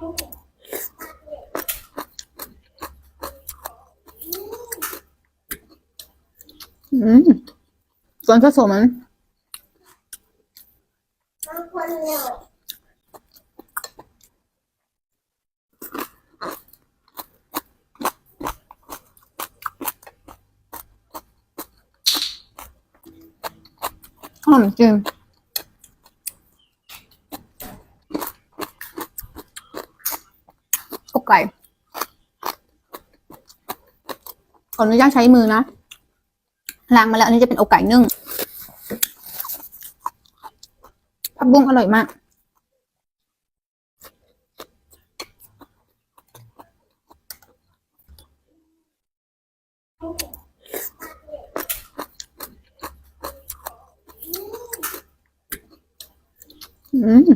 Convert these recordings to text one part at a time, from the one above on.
อืมส่วนผสมมัน หอมจริงอก ไก่ขออนุญาตใช้มือนะล้างมาแล้วอันนี้จะเป็นอกไก่นึ่งผักบุ้งอร่อยมาก อืม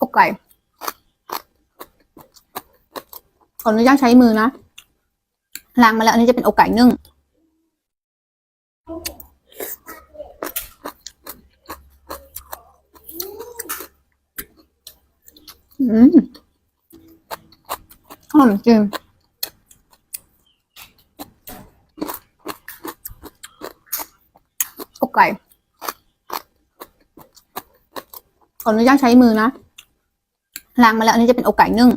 อก ไก่ขออนุญาตใช้มือนะล้างมาแล้วอันนี้จะเป็นอกไก่นึ่งอืมหอมจริงอกไก่ขออนุญาตใช้มือนะ ล้างมาแล้ว อันนี้จะเป็นอกไก่นึ่ง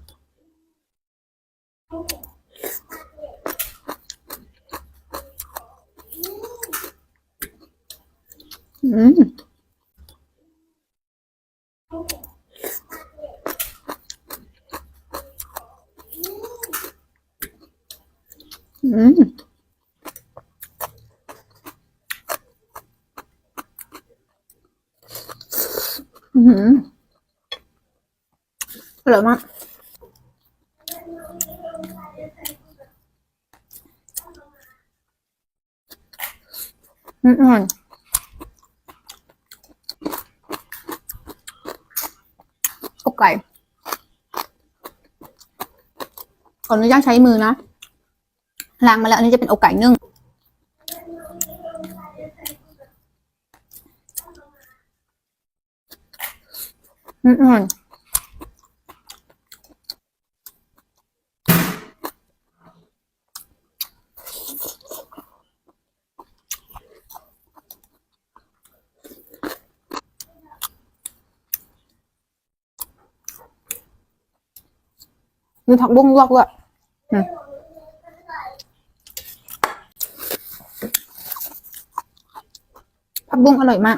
อืมอืมอืม อร่อยมากอืมอร่อยอกไก่ขออนุญาตใช้มือนะล้างมาแล้วอันนี้จะเป็นอกไก่นึ่งอืม มีผักบุ้งลวกด้วยอืมผักบุ้งอร่อยมาก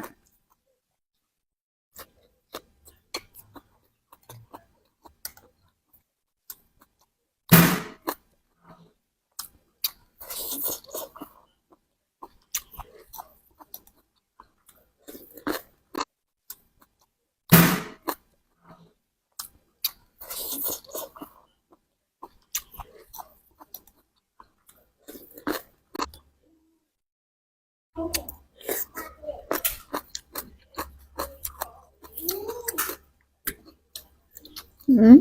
อืม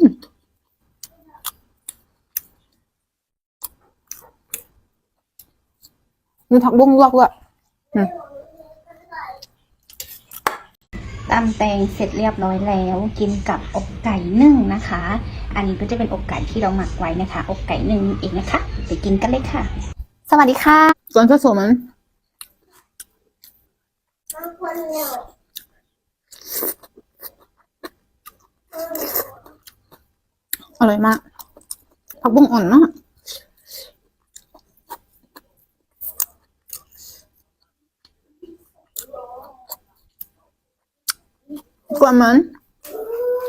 มีผักบุ้งลวกด้วยอืมตำแตงเสร็จเรียบร้อยแล้ว กินกับอกไก่นึ่งนะคะ อันนี้ก็จะเป็นอกไก่ที่เราหมักไว้นะคะ อกไก่นึ่งนั่นเองนะคะ ไปกินกันเลยค่ะ สวัสดีค่ะส่วนผสมมัน อร่อยมาก ผักบุ้งอ่อนมากกวนมัน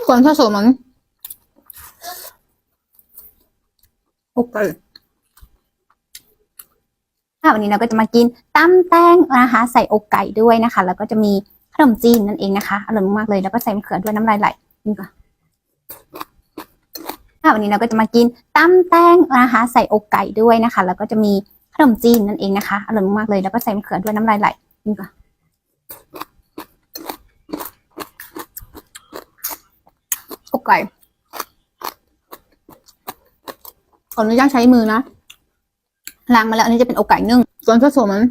กวนผสมมันโอเคค่ะวันนี้เราก็จะมากินตำแตงนะคะ ใส่อกไก่ด้วยนะคะ แล้วก็จะมีขนมจีนนั่นเองนะคะอร่อยมากๆเลยแล้วก็ใส่มะเขือด้วยน้ำลายไหลนี่ก่อน วันนี้เราก็จะมากินตำแตงนะคะใส่อกไก่ด้วยนะคะ แล้วก็จะมีขนมจีนนั่นเองนะคะอร่อยมากๆเลยแล้วก็ใส่มะเขือด้วยน้ำลายไหลนี่ก่อนอกไก่ขออนุญาตใช้มือนะล้างมาแล้วอันนี้จะเป็นอกไก่นึ่งส่วนผสมมัน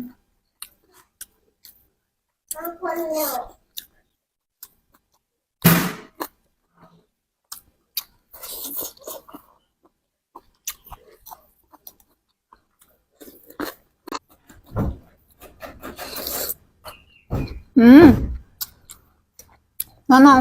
อืมน้องน้อ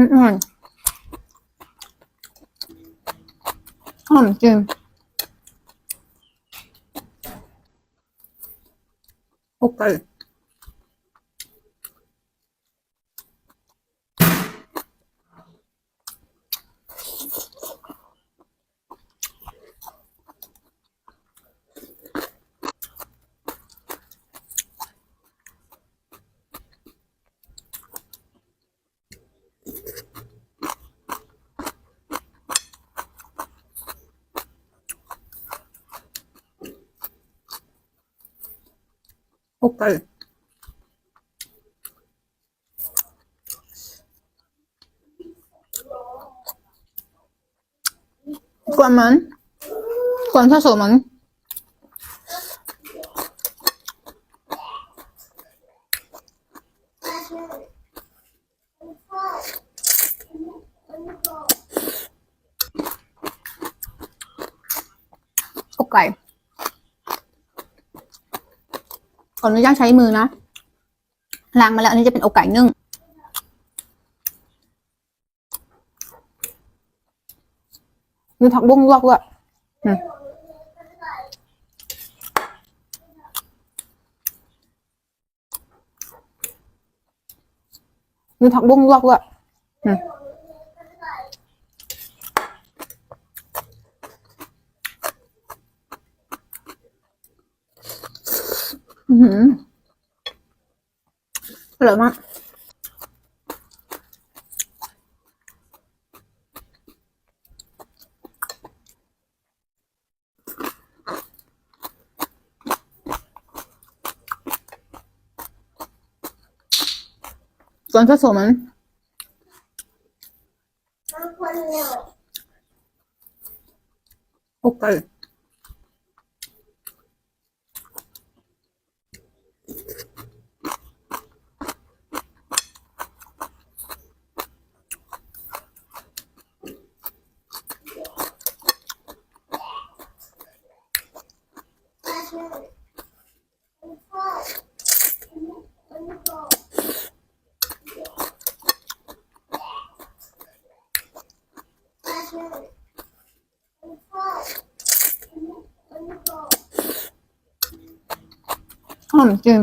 อร่อยมากอือหืออืมอร่อยหอมจริงโอเค โอเคกวนมันกวนผสมมัน อกไก่ ขออนุญาตใช้มือนะล้างมาแล้วอันนี้จะเป็นอกไก่นึ่งมีผักบุ้งลวกด้วยมีผักบุ้งลวกด้วยอืมอือหือ อร่อยมากส่วนผสมมันโอเค หอมจริง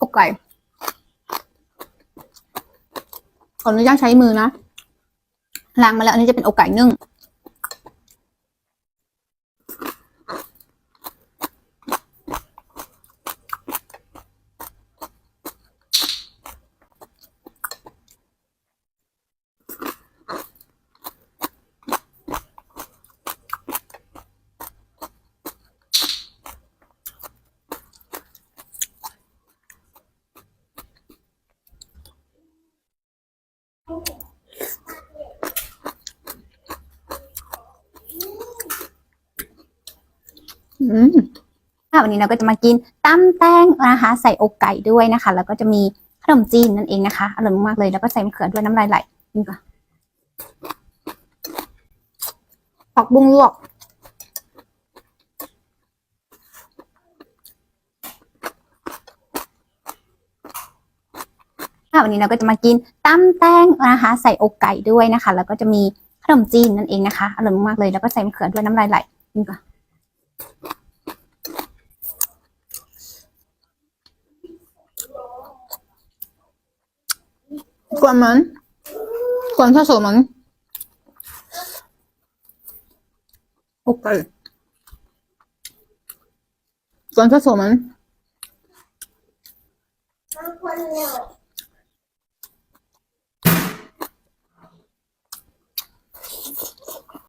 อกไก่ขออนุญาตใช้มือนะล้างมาแล้วอันนี้จะเป็นอกไก่นึ่ง วันนี้เราก็จะมากินตั้มแตงนะคะใส่อกไก่ด้วยนะคะ แล้วก็จะมีขนมจีนนั่นเองนะคะอร่อยมากๆเลยแล้วก็ใส่มะเขือด้วยน้ำลายไหลนี่ก่อนผักบุ้งลวกค่ะวันนี้เราก็จะมากินตั้มแตงนะคะ ใส่อกไก่ด้วยนะคะ แล้วก็จะมีขนมจีนนั่นเองนะคะอร่อยมากๆเลยแล้วก็ใส่มะเขือด้วยน้ำลายไหลนี่ก่อนกวนมันกวนผสมมันโอเคก วนผสมมัน